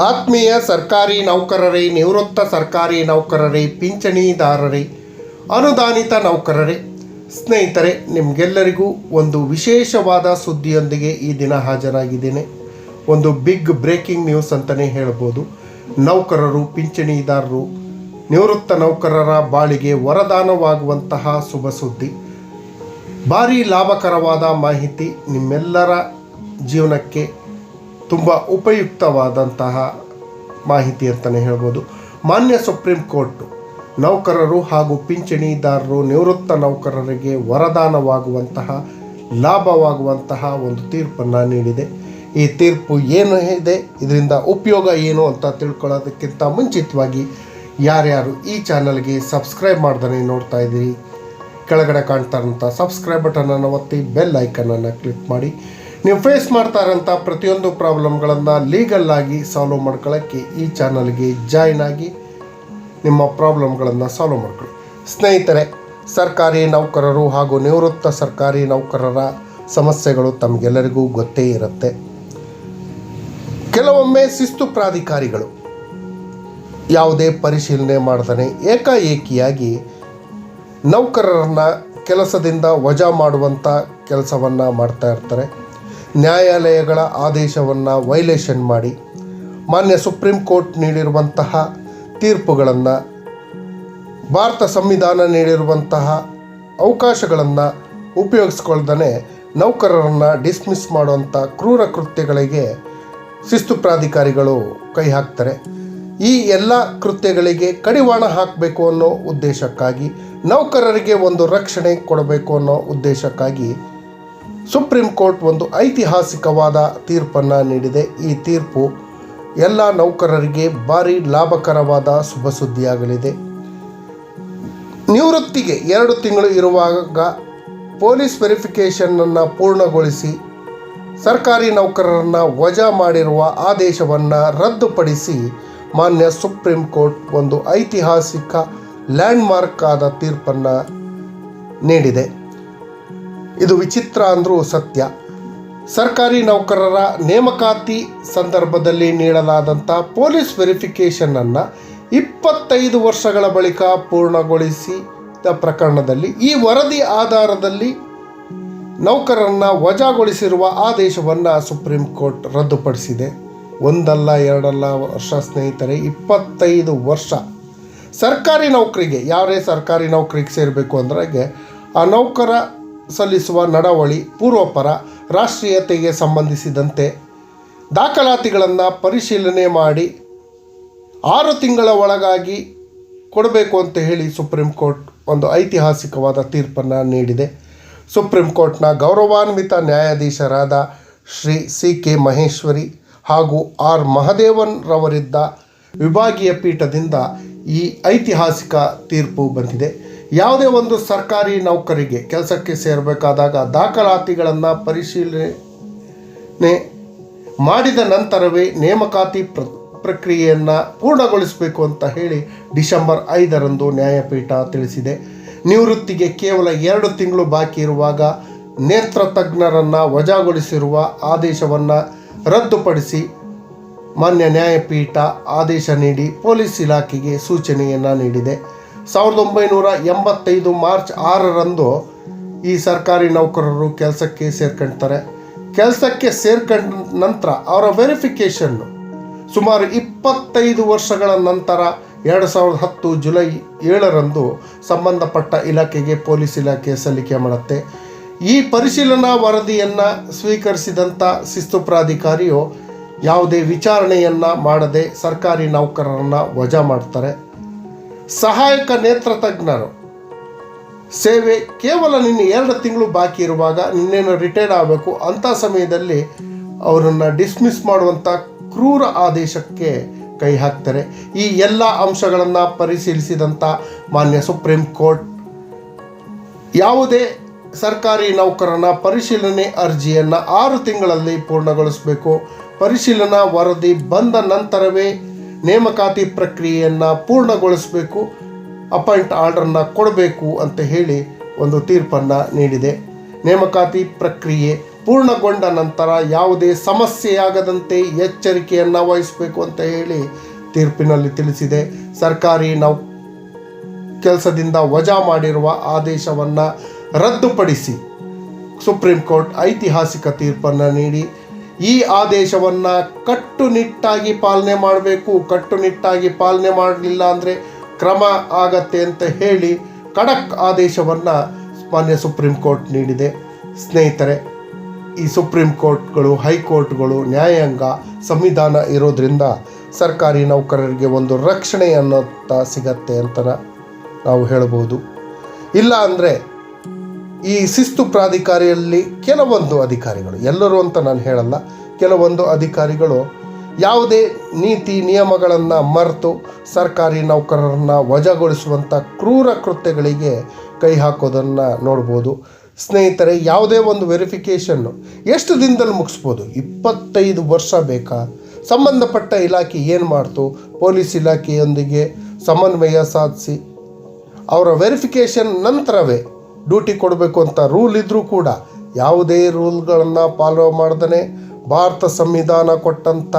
ಆತ್ಮೀಯ ಸರ್ಕಾರಿ ನೌಕರರೇ, ನಿವೃತ್ತ ಸರ್ಕಾರಿ ನೌಕರರೇ, ಪಿಂಚಣಿದಾರರೇ, ಅನುದಾನಿತ ನೌಕರರೇ, ಸ್ನೇಹಿತರೆ, ನಿಮಗೆಲ್ಲರಿಗೂ ಒಂದು ವಿಶೇಷವಾದ ಸುದ್ದಿಯೊಂದಿಗೆ ಈ ದಿನ ಹಾಜರಾಗಿದ್ದೇನೆ. ಒಂದು ಬಿಗ್ ಬ್ರೇಕಿಂಗ್ ನ್ಯೂಸ್ ಅಂತಲೇ ಹೇಳ್ಬೋದು. ನೌಕರರು, ಪಿಂಚಣಿದಾರರು, ನಿವೃತ್ತ ನೌಕರರ ಬಾಳಿಗೆ ವರದಾನವಾಗುವಂತಹ ಶುಭ ಸುದ್ದಿ. ಭಾರೀ ಲಾಭಕರವಾದ ಮಾಹಿತಿ ನಿಮ್ಮೆಲ್ಲರ ಜೀವನಕ್ಕೆ ತುಂಬ ಉಪಯುಕ್ತವಾದಂತಹ ಮಾಹಿತಿ ಅಂತಲೇ ಹೇಳ್ಬೋದು. ಮಾನ್ಯ ಸುಪ್ರೀಂ ಕೋರ್ಟು ನೌಕರರು ಹಾಗೂ ಪಿಂಚಣಿದಾರರು ನಿವೃತ್ತ ನೌಕರರಿಗೆ ವರದಾನವಾಗುವಂತಹ, ಲಾಭವಾಗುವಂತಹ ಒಂದು ತೀರ್ಪನ್ನು ನೀಡಿದೆ. ಈ ತೀರ್ಪು ಏನು ಇದೆ, ಇದರಿಂದ ಉಪಯೋಗ ಏನು ಅಂತ ತಿಳ್ಕೊಳ್ಳೋದಕ್ಕಿಂತ ಮುಂಚಿತವಾಗಿ ಯಾರ್ಯಾರು ಈ ಚಾನಲ್ಗೆ ಸಬ್ಸ್ಕ್ರೈಬ್ ಮಾಡ್ದೇ ನೋಡ್ತಾ ಇದ್ದೀರಿ, ಕೆಳಗಡೆ ಕಾಣ್ತಾ ಇರೋಂಥ ಸಬ್ಸ್ಕ್ರೈಬ್ ಬಟನನ್ನು ಒತ್ತಿ ಬೆಲ್ ಐಕನನ್ನು ಕ್ಲಿಕ್ ಮಾಡಿ. ನೀವು ಫೇಸ್ ಮಾಡ್ತಾ ಇರೋಂಥ ಪ್ರತಿಯೊಂದು ಪ್ರಾಬ್ಲಮ್ಗಳನ್ನು ಲೀಗಲ್ಲಾಗಿ ಸಾಲ್ವ್ ಮಾಡ್ಕೊಳ್ಳೋಕ್ಕೆ ಈ ಚಾನಲ್ಗೆ ಜಾಯ್ನ್ ಆಗಿ ನಿಮ್ಮ ಪ್ರಾಬ್ಲಮ್ಗಳನ್ನು ಸಾಲ್ವ್ ಮಾಡ್ಕೊಳ್ಳಿ ಸ್ನೇಹಿತರೆ, ಸರ್ಕಾರಿ ನೌಕರರು ಹಾಗೂ ನಿವೃತ್ತ ಸರ್ಕಾರಿ ನೌಕರರ ಸಮಸ್ಯೆಗಳು ತಮಗೆಲ್ಲರಿಗೂ ಗೊತ್ತೇ ಇರುತ್ತೆ. ಕೆಲವೊಮ್ಮೆ ಶಿಸ್ತು ಪ್ರಾಧಿಕಾರಿಗಳು ಯಾವುದೇ ಪರಿಶೀಲನೆ ಮಾಡ್ತಾನೆ ಏಕಾಏಕಿಯಾಗಿ ನೌಕರರನ್ನ ಕೆಲಸದಿಂದ ವಜಾ ಮಾಡುವಂಥ ಕೆಲಸವನ್ನು ಮಾಡ್ತಾ ಇರ್ತಾರೆ. ನ್ಯಾಯಾಲಯಗಳ ಆದೇಶವನ್ನು ವೈಲೇಷನ್ ಮಾಡಿ ಮಾನ್ಯ ಸುಪ್ರೀಂ ಕೋರ್ಟ್ ನೀಡಿರುವಂತಹ ತೀರ್ಪುಗಳನ್ನು, ಭಾರತ ಸಂವಿಧಾನ ನೀಡಿರುವಂತಹ ಅವಕಾಶಗಳನ್ನು ಉಪಯೋಗಿಸ್ಕೊಳ್ದೇ ನೌಕರರನ್ನು ಡಿಸ್ಮಿಸ್ ಮಾಡುವಂಥ ಕ್ರೂರ ಕೃತ್ಯಗಳಿಗೆ ಶಿಸ್ತು ಪ್ರಾಧಿಕಾರಿಗಳು ಕೈ ಹಾಕ್ತಾರೆ. ಈ ಎಲ್ಲ ಕೃತ್ಯಗಳಿಗೆ ಕಡಿವಾಣ ಹಾಕಬೇಕು ಅನ್ನೋ ಉದ್ದೇಶಕ್ಕಾಗಿ, ನೌಕರರಿಗೆ ಒಂದು ರಕ್ಷಣೆ ಕೊಡಬೇಕು ಅನ್ನೋ ಉದ್ದೇಶಕ್ಕಾಗಿ ಸುಪ್ರೀಂ ಕೋರ್ಟ್ ಒಂದು ಐತಿಹಾಸಿಕವಾದ ತೀರ್ಪನ್ನು ನೀಡಿದೆ. ಈ ತೀರ್ಪು ಎಲ್ಲ ನೌಕರರಿಗೆ ಭಾರಿ ಲಾಭಕರವಾದ ಶುಭ ಸುದ್ದಿಯಾಗಲಿದೆ. ನಿವೃತ್ತಿಗೆ ಎರಡು ತಿಂಗಳು ಇರುವಾಗ ಪೊಲೀಸ್ ವೆರಿಫಿಕೇಷನನ್ನು ಪೂರ್ಣಗೊಳಿಸಿ ಸರ್ಕಾರಿ ನೌಕರರನ್ನು ವಜಾ ಮಾಡಿರುವ ಆದೇಶವನ್ನು ರದ್ದುಪಡಿಸಿ ಮಾನ್ಯ ಸುಪ್ರೀಂ ಕೋರ್ಟ್ ಒಂದು ಐತಿಹಾಸಿಕ ಲ್ಯಾಂಡ್ಮಾರ್ಕ್ ಆದ ತೀರ್ಪನ್ನು ನೀಡಿದೆ. ಇದು ವಿಚಿತ್ರ ಅಂದರೂ ಸತ್ಯ. ಸರ್ಕಾರಿ ನೌಕರರ ನೇಮಕಾತಿ ಸಂದರ್ಭದಲ್ಲಿ ನೀಡಲಾದಂಥ ಪೊಲೀಸ್ ವೆರಿಫಿಕೇಷನನ್ನು ಇಪ್ಪತ್ತೈದು ವರ್ಷಗಳ ಬಳಿಕ ಪೂರ್ಣಗೊಳಿಸಿದ ಪ್ರಕರಣದಲ್ಲಿ ಈ ವರದಿ ಆಧಾರದಲ್ಲಿ ನೌಕರನ್ನು ವಜಾಗೊಳಿಸಿರುವ ಆದೇಶವನ್ನು ಸುಪ್ರೀಂ ಕೋರ್ಟ್ ರದ್ದುಪಡಿಸಿದೆ. ಒಂದಲ್ಲ, ಎರಡಲ್ಲ ವರ್ಷ ಸ್ನೇಹಿತರೆ, ಇಪ್ಪತ್ತೈದು ವರ್ಷ. ಸರ್ಕಾರಿ ನೌಕರಿಗೆ, ಯಾರೇ ಸರ್ಕಾರಿ ನೌಕರಿಗೆ ಸೇರಬೇಕು ಅಂದ್ರೆ ಆ ನೌಕರ ಸಲ್ಲಿಸುವ ನಡವಳಿ ಪೂರ್ವಪರ ರಾಷ್ಟ್ರೀಯತೆಗೆ ಸಂಬಂಧಿಸಿದಂತೆ ದಾಖಲಾತಿಗಳನ್ನು ಪರಿಶೀಲನೆ ಮಾಡಿ ಆರು ತಿಂಗಳ ಒಳಗಾಗಿ ಕೊಡಬೇಕು ಅಂತ ಹೇಳಿ ಸುಪ್ರೀಂ ಕೋರ್ಟ್ ಒಂದು ಐತಿಹಾಸಿಕವಾದ ತೀರ್ಪನ್ನು ನೀಡಿದೆ. ಸುಪ್ರೀಂ ಕೋರ್ಟ್ನ ಗೌರವಾನ್ವಿತ ನ್ಯಾಯಾಧೀಶರಾದ ಶ್ರೀ ಸಿ ಕೆ ಮಹೇಶ್ವರಿ ಹಾಗೂ ಆರ್. ಮಹದೇವನ್ ರವರಿದ್ದ ವಿಭಾಗೀಯ ಪೀಠದಿಂದ ಈ ಐತಿಹಾಸಿಕ ತೀರ್ಪು ಬಂದಿದೆ. ಯಾವುದೇ ಒಂದು ಸರ್ಕಾರಿ ನೌಕರಿಗೆ ಕೆಲಸಕ್ಕೆ ಸೇರಬೇಕಾದಾಗ ದಾಖಲಾತಿಗಳನ್ನು ಪರಿಶೀಲನೆ ಮಾಡಿದ ನಂತರವೇ ನೇಮಕಾತಿ ಪ್ರ, ಪ್ರಕ್ರಿಯೆಯನ್ನು ಪೂರ್ಣಗೊಳಿಸಬೇಕು ಅಂತ ಹೇಳಿ ಡಿಸೆಂಬರ್ ಐದರಂದು ನ್ಯಾಯಪೀಠ ತಿಳಿಸಿದೆ. ನಿವೃತ್ತಿಗೆ ಕೇವಲ ಎರಡು ತಿಂಗಳು ಬಾಕಿ ಇರುವಾಗ ನೇತ್ರ ತಜ್ಞರನ್ನು ವಜಾಗೊಳಿಸಿರುವ ಆದೇಶವನ್ನು ರದ್ದುಪಡಿಸಿ ಮಾನ್ಯ ನ್ಯಾಯಪೀಠ ಆದೇಶ ನೀಡಿ ಪೊಲೀಸ್ ಇಲಾಖೆಗೆ ಸೂಚನೆಯನ್ನು ನೀಡಿದೆ. ಸಾವಿರದ ಒಂಬೈನೂರ ಎಂಬತ್ತೈದು ಮಾರ್ಚ್ ಆರರಂದು ಈ ಸರ್ಕಾರಿ ನೌಕರರು ಕೆಲಸಕ್ಕೆ ಸೇರ್ಕೊಳ್ತಾರೆ ಕೆಲಸಕ್ಕೆ ಸೇರ್ಕೊಂಡ ನಂತರ ಅವರ ವೆರಿಫಿಕೇಷನ್ನು ಸುಮಾರು ಇಪ್ಪತ್ತೈದು ವರ್ಷಗಳ ನಂತರ ಎರಡು ಸಾವಿರದ ಹತ್ತು ಜುಲೈ ಏಳರಂದು ಸಂಬಂಧಪಟ್ಟ ಇಲಾಖೆಗೆ ಪೊಲೀಸ್ ಇಲಾಖೆ ಸಲ್ಲಿಕೆ ಮಾಡುತ್ತೆ. ಈ ಪರಿಶೀಲನಾ ವರದಿಯನ್ನು ಸ್ವೀಕರಿಸಿದಂಥ ಶಿಸ್ತು ಪ್ರಾಧಿಕಾರಿಯು ಯಾವುದೇ ವಿಚಾರಣೆಯನ್ನು ಮಾಡದೆ ಸರ್ಕಾರಿ ನೌಕರರನ್ನು ವಜಾ ಮಾಡ್ತಾರೆ. ಸಹಾಯಕ ನೇತ್ರ ತಜ್ಞರು, ಸೇವೆ ಕೇವಲ ನಿನ್ನ ಎರಡು ತಿಂಗಳು ಬಾಕಿ ಇರುವಾಗ ನಿನ್ನೇನು ರಿಟೈರ್ಡ್ ಆಗಬೇಕು? ಅಂಥ ಸಮಯದಲ್ಲಿ ಅವರನ್ನು ಡಿಸ್ಮಿಸ್ ಮಾಡುವಂಥ ಕ್ರೂರ ಆದೇಶಕ್ಕೆ ಕೈ ಹಾಕ್ತಾರೆ. ಈ ಎಲ್ಲ ಅಂಶಗಳನ್ನು ಪರಿಶೀಲಿಸಿದಂಥ ಮಾನ್ಯ ಸುಪ್ರೀಂ ಕೋರ್ಟ್ ಯಾವುದೇ ಸರ್ಕಾರಿ ನೌಕರನ ಪರಿಶೀಲನೆ ಅರ್ಜಿಯನ್ನು ಆರು ತಿಂಗಳಲ್ಲಿ ಪೂರ್ಣಗೊಳಿಸಬೇಕು. ಪರಿಶೀಲನಾ ವರದಿ ಬಂದ ನಂತರವೇ ನೇಮಕಾತಿ ಪ್ರಕ್ರಿಯೆಯನ್ನು ಪೂರ್ಣಗೊಳಿಸಬೇಕು, ಅಪಾಯಿಂಟ್ ಆರ್ಡರ್ನ ಕೊಡಬೇಕು ಅಂತ ಹೇಳಿ ಒಂದು ತೀರ್ಪನ್ನು ನೀಡಿದೆ. ನೇಮಕಾತಿ ಪ್ರಕ್ರಿಯೆ ಪೂರ್ಣಗೊಂಡ ನಂತರ ಯಾವುದೇ ಸಮಸ್ಯೆಯಾಗದಂತೆ ಎಚ್ಚರಿಕೆಯನ್ನು ವಹಿಸಬೇಕು ಅಂತ ಹೇಳಿ ತೀರ್ಪಿನಲ್ಲಿ ತಿಳಿಸಿದೆ. ಸರ್ಕಾರಿ ನೌ, ಕೆಲಸದಿಂದ ವಜಾ ಮಾಡಿರುವ ಆದೇಶವನ್ನು ರದ್ದುಪಡಿಸಿ ಸುಪ್ರೀಂ ಕೋರ್ಟ್ ಐತಿಹಾಸಿಕ ತೀರ್ಪನ್ನು ನೀಡಿ ಈ ಆದೇಶವನ್ನು ಕಟ್ಟುನಿಟ್ಟಾಗಿ ಪಾಲನೆ ಮಾಡಬೇಕು. ಕಟ್ಟುನಿಟ್ಟಾಗಿ ಪಾಲನೆ ಮಾಡಲಿಲ್ಲ ಅಂದರೆ ಕ್ರಮ ಆಗತ್ತೆ ಅಂತ ಹೇಳಿ ಖಡಕ್ ಆದೇಶವನ್ನು ಮಾನ್ಯ ಸುಪ್ರೀಂ ಕೋರ್ಟ್ ನೀಡಿದೆ. ಸ್ನೇಹಿತರೆ, ಈ ಸುಪ್ರೀಂ ಕೋರ್ಟ್ಗಳು, ಹೈಕೋರ್ಟ್ಗಳು ನ್ಯಾಯಾಂಗ ಸಂವಿಧಾನ ಇರೋದ್ರಿಂದ ಸರ್ಕಾರಿ ನೌಕರರಿಗೆ ಒಂದು ರಕ್ಷಣೆ ಅನ್ನೋಂಥ ಸಿಗತ್ತೆ ಅಂತ ನಾವು ಹೇಳ್ಬೋದು. ಇಲ್ಲ ಅಂದರೆ ಈ ಶಿಸ್ತು ಪ್ರಾಧಿಕಾರಿಯಲ್ಲಿ ಕೆಲವೊಂದು ಅಧಿಕಾರಿಗಳು, ಎಲ್ಲರೂ ಅಂತ ನಾನು ಹೇಳಲ್ಲ, ಕೆಲವೊಂದು ಅಧಿಕಾರಿಗಳು ಯಾವುದೇ ನೀತಿ ನಿಯಮಗಳನ್ನು ಮರೆತು ಸರ್ಕಾರಿ ನೌಕರರನ್ನು ವಜಾಗೊಳಿಸುವಂಥ ಕ್ರೂರ ಕೃತ್ಯಗಳಿಗೆ ಕೈ ಹಾಕೋದನ್ನು ನೋಡ್ಬೋದು. ಸ್ನೇಹಿತರೆ, ಯಾವುದೇ ಒಂದು ವೆರಿಫಿಕೇಷನ್ನು ಎಷ್ಟು ದಿನದಲ್ಲಿ ಮುಗಿಸ್ಬೋದು? ಇಪ್ಪತ್ತೈದು ವರ್ಷ ಬೇಕಾ? ಸಂಬಂಧಪಟ್ಟ ಇಲಾಖೆ ಏನು ಮಾಡ್ತು? ಪೊಲೀಸ್ ಇಲಾಖೆಯೊಂದಿಗೆ ಸಮನ್ವಯ ಸಾಧಿಸಿ ಅವರ ವೆರಿಫಿಕೇಷನ್ ನಂತರವೇ ಡ್ಯೂಟಿ ಕೊಡಬೇಕು ಅಂತ ರೂಲ್ ಇದ್ದರೂ ಕೂಡ ಯಾವುದೇ ರೂಲ್ಗಳನ್ನು ಫಾಲೋ ಮಾಡ್ದೇ ಭಾರತ ಸಂವಿಧಾನ ಕೊಟ್ಟಂಥ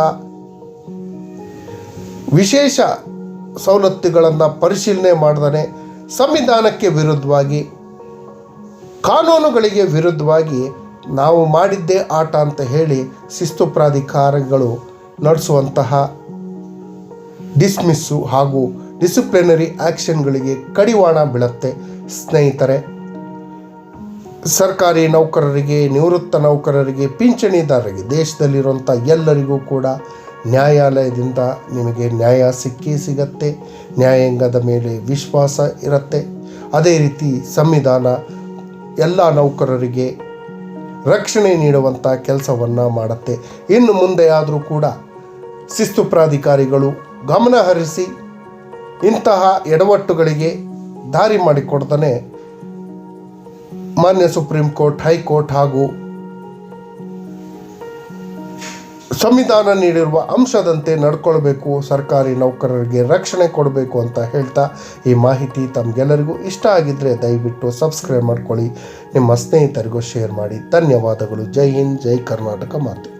ವಿಶೇಷ ಸವಲತ್ತುಗಳನ್ನು ಪರಿಶೀಲನೆ ಮಾಡ್ದೇ ಸಂವಿಧಾನಕ್ಕೆ ವಿರುದ್ಧವಾಗಿ, ಕಾನೂನುಗಳಿಗೆ ವಿರುದ್ಧವಾಗಿ ನಾವು ಮಾಡಿದ್ದೇ ಆಟ ಅಂತ ಹೇಳಿ ಶಿಸ್ತು ಪ್ರಾಧಿಕಾರಗಳು ನಡೆಸುವಂತಹ ಡಿಸ್ಮಿಸ್ಸು ಹಾಗೂ ಡಿಸಿಪ್ಲಿನರಿ ಆ್ಯಕ್ಷನ್ಗಳಿಗೆ ಕಡಿವಾಣ ಬೀಳತ್ತೆ. ಸ್ನೇಹಿತರೆ ಸರ್ಕಾರಿ ನೌಕರರಿಗೆ, ನಿವೃತ್ತ ನೌಕರರಿಗೆ, ಪಿಂಚಣಿದಾರರಿಗೆ, ದೇಶದಲ್ಲಿರುವಂಥ ಎಲ್ಲರಿಗೂ ಕೂಡ ನ್ಯಾಯಾಲಯದಿಂದ ನಿಮಗೆ ನ್ಯಾಯ ಸಿಕ್ಕೇ ಸಿಗತ್ತೆ. ನ್ಯಾಯಾಂಗದ ಮೇಲೆ ವಿಶ್ವಾಸ ಇರುತ್ತೆ. ಅದೇ ರೀತಿ ಸಂವಿಧಾನ ಎಲ್ಲ ನೌಕರರಿಗೆ ರಕ್ಷಣೆ ನೀಡುವಂಥ ಕೆಲಸವನ್ನು ಮಾಡುತ್ತೆ. ಇನ್ನು ಮುಂದೆ ಆದರೂ ಕೂಡ ಶಿಸ್ತು ಪ್ರಾಧಿಕಾರಿಗಳು ಗಮನ ಹರಿಸಿ ಇಂತಹ ಎಡವಟ್ಟುಗಳಿಗೆ ದಾರಿ ಮಾಡಿಕೊಡ್ತಾನೆ ಮಾನ್ಯ ಸುಪ್ರೀಂ ಕೋರ್ಟ್ ಹೈಕೋರ್ಟ್ ಹಾಗೂ ಸಂವಿಧಾನ ನೀಡಿರುವ ಅಂಶದಂತೆ ನಡ್ಕೊಳ್ಬೇಕು, ಸರ್ಕಾರಿ ನೌಕರರಿಗೆ ರಕ್ಷಣೆ ಕೊಡಬೇಕು ಅಂತ ಹೇಳ್ತಾ ಈ ಮಾಹಿತಿ ತಮಗೆಲ್ಲರಿಗೂ ಇಷ್ಟ ಆಗಿದ್ದರೆ ದಯವಿಟ್ಟು ಸಬ್ಸ್ಕ್ರೈಬ್ ಮಾಡ್ಕೊಳ್ಳಿ. ನಿಮ್ಮ ಸ್ನೇಹಿತರಿಗೂ ಶೇರ್ ಮಾಡಿ. ಧನ್ಯವಾದಗಳು. ಜೈ ಹಿಂದ್, ಜೈ ಕರ್ನಾಟಕ ಮಾತೆ.